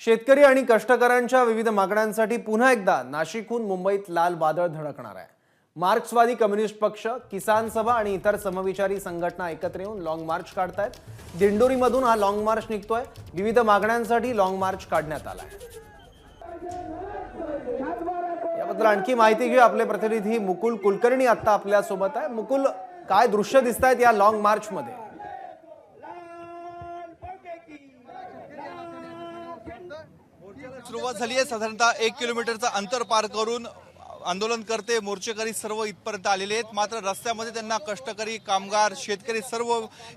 शेतकरी आणि कष्टकऱ्यांच्या विविध मागण्यांसाठी पुन्हा एकदा नाशिकहून मुंबईत लाल वादळ धडकणार आहे. मार्क्सवादी कम्युनिस्ट पक्ष किसान सभा आणि इतर समविचारी संघटना एकत्र येऊन लाँग मार्च काढतायत. दिंडोरीमधून हा लाँग मार्च निघतोय. विविध मागण्यांसाठी लाँग मार्च काढण्यात आला आहे याबद्दल आणखी माहिती घेऊ. आपले प्रतिनिधी मुकुल कुलकर्णी आता आपल्यासोबत आहे. मुकुल काय दृश्य दिसत आहेत या लाँग मार्चमध्ये सुरुवात झाली आहे. साधारणतः एक किलोमीटरचं अंतर पार करून आंदोलन करते. मोर्चेकरी सर्व इथपर्यंत आलेले आहेत. मात्र रस्त्यामध्ये त्यांना कष्टकरी कामगार शेतकरी सर्व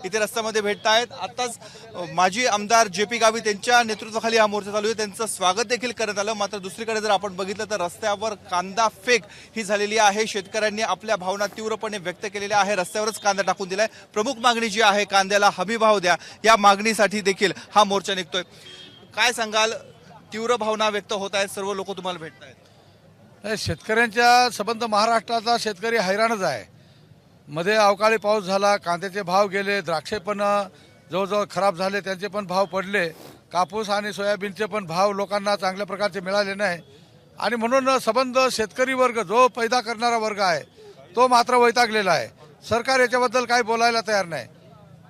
इथे रस्त्यामध्ये भेटत आहेत. आताच माजी आमदार जे पी गावी त्यांच्या नेतृत्वाखाली हा मोर्चा चालू आहे. त्यांचं स्वागत देखील करण्यात आलं. मात्र दुसरीकडे जर आपण बघितलं तर रस्त्यावर कांदा फेक ही झालेली आहे. शेतकऱ्यांनी आपल्या भावना तीव्रपणे व्यक्त केलेल्या आहे. रस्त्यावरच कांदा टाकून दिलाय. प्रमुख मागणी जी आहे कांद्याला हमी भाव द्या. या मागणीसाठी देखील हा मोर्चा निघतोय. काय सांगाल? तीव्र भावना व्यक्त होत आहेत सर्व लोक तुम्हाला भेटत आहेत. शेतकऱ्यांच्या संबंध महाराष्ट्राचा शेतकरी हैराणच आहे. मध्ये अवकाळी पाऊस झाला कांद्याचे भाव गेले द्राक्षे पण जवळजवळ खराब झाले त्यांचे पण भाव पडले. कापूस आणि सोयाबीनचे पण भाव लोकांना चांगल्या प्रकारचे मिळाले नाही. आणि म्हणून संबंध शेतकरी वर्ग जो पैदा करणारा वर्ग आहे तो मात्र वैतागलेला आहे. सरकार याच्याबद्दल काही बोलायला तयार नाही.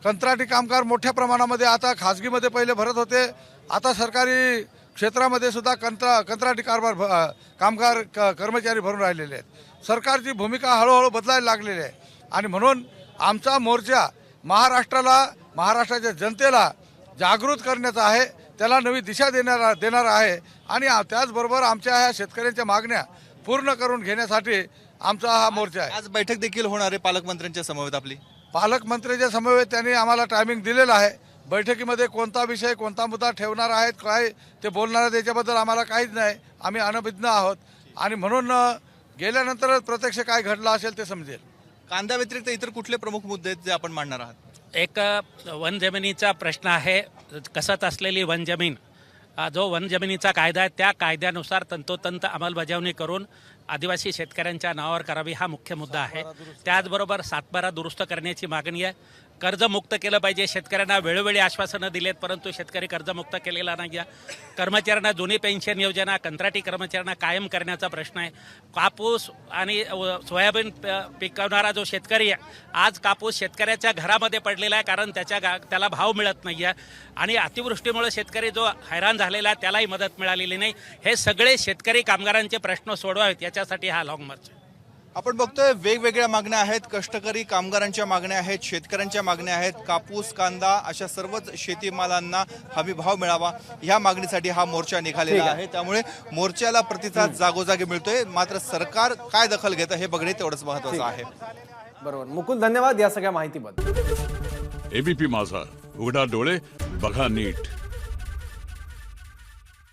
कंत्राटी कामगार मोठ्या प्रमाणामध्ये आता खाजगीमध्ये पहिले भरत होते. आता सरकारी क्षेत्रामध्ये सुद्धा कंत्रा कंत्राटी कारभार भ- कामगार क- कर्मचारी भरून राहिलेले आहेत. सरकारची भूमिका हळूहळू बदलायला लागलेली आहे. आणि म्हणून आमचा मोर्चा महाराष्ट्राला महाराष्ट्राच्या जनतेला जागृत करण्याचा आहे त्याला नवी दिशा देणारा देणारा आहे. आणि त्याचबरोबर आमच्या ह्या शेतकऱ्यांच्या मागण्या पूर्ण करून घेण्यासाठी आमचा हा मोर्चा आहे. आज बैठक देखील होणार आहे पालकमंत्र्यांच्या समवेत आपली. पालकमंत्र्यांच्या समवेत त्यांनी आम्हाला टायमिंग दिलेलं आहे. बैठकीमध्ये कोणता विषय कोणता मुद्दा ठेवणार आहेत काय ते बोलणार आहेत याच्याबद्दल आम्हाला काहीच नाही. आम्ही अनभिज्ञ आहोत. आणि म्हणून अ, गेल्यानंतरच प्रत्यक्ष काय घडलं असेल ते समजेल. कांद्या व्यतिरिक्त इतर कुठले प्रमुख मुद्दे आहेत जे आपण मांडणार आहात? एक अ, वन जमिनीचा प्रश्न आहे. कसत असलेली वन जमीन अ, जो वन जमिनीचा कायदा आहे त्या कायद्यानुसार तंतोतंत अंमलबजावणी करून आदिवासी शेतकऱ्यांच्या नावावर करावी हा मुख्य मुद्दा आहे. त्याचबरोबर सातबारा दुरुस्त करण्याची मागणी आहे. कर्जमुक्त केलं पाहिजे. शेतकऱ्यांना वेळोवेळी आश्वासनं दिलेत परंतु शेतकरी कर्जमुक्त केलेला नाही आहे. कर्मचाऱ्यांना जुनी पेन्शन योजना कंत्राटी कर्मचाऱ्यांना कायम करण्याचा प्रश्न आहे. कापूस आणि सोयाबीन पिकवणारा जो शेतकरी आहे आज कापूस शेतकऱ्याच्या घरामध्ये पडलेला आहे कारण त्याच्या गा त्याला भाव मिळत नाही आहे. आणि अतिवृष्टीमुळे शेतकरी जो हैराण झालेला आहे त्यालाही मदत मिळालेली नाही. हे सगळे शेतकरी कामगारांचे प्रश्न सोडवावेत याच्यासाठी हा लाँग मार्च आहे. आपण बघतोय वेगवेगळ्या मागण्या आहेत. कष्टकरी कामगारांच्या मागण्या आहेत शेतकऱ्यांच्या मागण्या आहेत. कापूस कांदा अशा सर्वच शेतीमालांना हमी भाव मिळावा. ह्या मागणीसाठी हा मोर्चा निघालेला आहे. त्यामुळे मोर्चाला प्रतिसाद जागोजागी मिळतोय. मात्र सरकार काय दखल घेतं हे बघणे तेवढंच महत्वाचं आहे. बरोबर. मुकुल धन्यवाद या सगळ्या माहितीबद्दल. एबीपी माझा. उघडा डोळे बघा नीट.